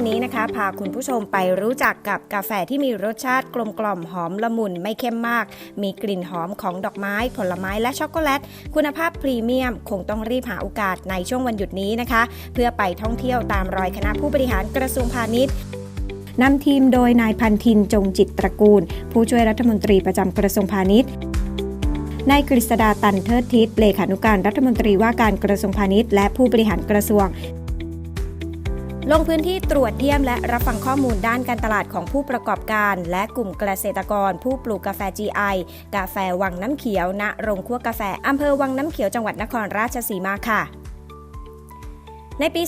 วันนี้นะคะ พาคุณผู้ชมไปรู้จักกับกาแฟที่มีรสชาติกลมกล่อมหอมละมุนไม่เข้มมาก มีกลิ่นหอมของดอกไม้ ผลไม้และช็อกโกแลต คุณภาพพรีเมียม คงต้องรีบหาโอกาสในช่วงวันหยุดนี้นะคะ เพื่อไปท่องเที่ยวตามรอยคณะผู้บริหารกระทรวงพาณิชย์นำทีมโดยนายพันทินจงจิตตระกูล ผู้ช่วยรัฐมนตรีประจำกระทรวงพาณิชย์นายกฤษดาตันเทิดทิศเลขานุการรัฐมนตรีว่าการกระทรวงพาณิชย์และผู้บริหารกระทรวง ลงพื้นที่ตรวจเยี่ยมและรับฟังข้อมูลด้านการตลาดของผู้ประกอบการ และกลุ่มเกษตรกร ผู้ปลูกกาแฟ GI กาแฟวังน้ำเขียว ณ โรงคั่วกาแฟอำเภอวังน้ำเขียวจังหวัดนครราชสีมาค่ะในปี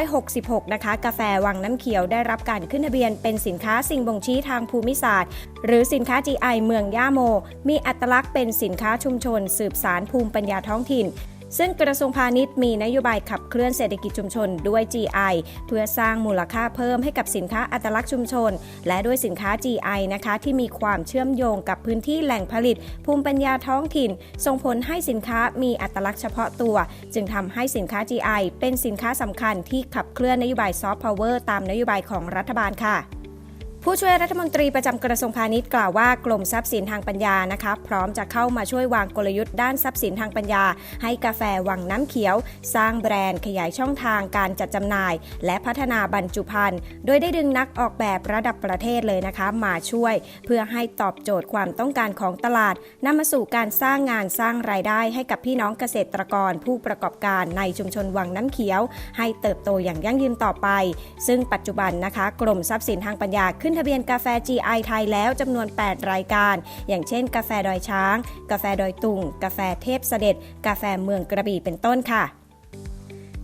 2566 นะคะ กาแฟวังน้ำเขียวได้รับการขึ้นทะเบียนเป็นสินค้าสิ่งบ่งชี้ทางภูมิศาสตร์ หรือสินค้า GI เมืองย่าโม มีอัตลักษณ์เป็นสินค้าชุมชน สืบสารภูมิปัญญาท้องถิ่น ซึ่งกระทรวงพาณิชย์มีนโยบายขับเคลื่อนเศรษฐกิจชุมชนด้วย GI เพื่อสร้างมูลค่าเพิ่มให้กับสินค้าอัตลักษณ์ชุมชน และด้วยสินค้า GI นะคะที่มีความเชื่อมโยงกับพื้นที่แหล่งผลิต ภูมิปัญญาท้องถิ่น ส่งผลให้สินค้ามีอัตลักษณ์เฉพาะตัว จึงทำให้สินค้า GI เป็นสินค้าสำคัญที่ขับเคลื่อนนโยบายซอฟต์พาวเวอร์ตามนโยบายของรัฐบาลค่ะ ผู้ช่วยรัฐมนตรีประจำกระทรวงพาณิชย์กล่าวว่ากรมทรัพย์สินทางปัญญานะคะพร้อมจะเข้ามาช่วยวางกลยุทธ์ด้านทรัพย์สินทางปัญญา ให้กาแฟวังน้ำเขียว สร้างแบรนด์ขยายช่องทางการจัดจำหน่าย และพัฒนาบรรจุภัณฑ์โดยได้ดึงนักออกแบบระดับประเทศเลยนะคะ มาช่วย เพื่อให้ตอบโจทย์ความต้องการของตลาดนำมาสู่การสร้างงานสร้างรายได้ให้กับพี่น้องเกษตรกร ผู้ประกอบการในชุมชนวังน้ำเขียว ให้เติบโตอย่างยั่งยืนต่อไป ซึ่งปัจจุบันนะคะ กรมทรัพย์สินทางปัญญาขึ้นทะเบียนกาแฟ GI ไทยแล้วจำนวน 8 รายการ อย่างเช่น กาแฟดอยช้าง กาแฟดอยตุงกาแฟเทพเสด็จ กาแฟเมืองกระบี่เป็นต้นค่ะ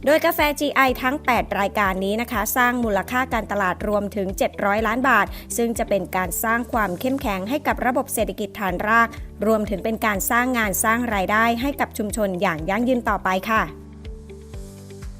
โดยกาแฟ GI ทั้ง 8 รายการนี้นะคะ สร้างมูลค่าการตลาดรวมถึง 700 ล้านบาท ซึ่งจะเป็นการสร้างความเข้มแข็งให้กับระบบเศรษฐกิจฐานราก รวมถึงเป็นการสร้างงานสร้างรายได้ให้กับชุมชนอย่างยั่งยืนต่อไปค่ะ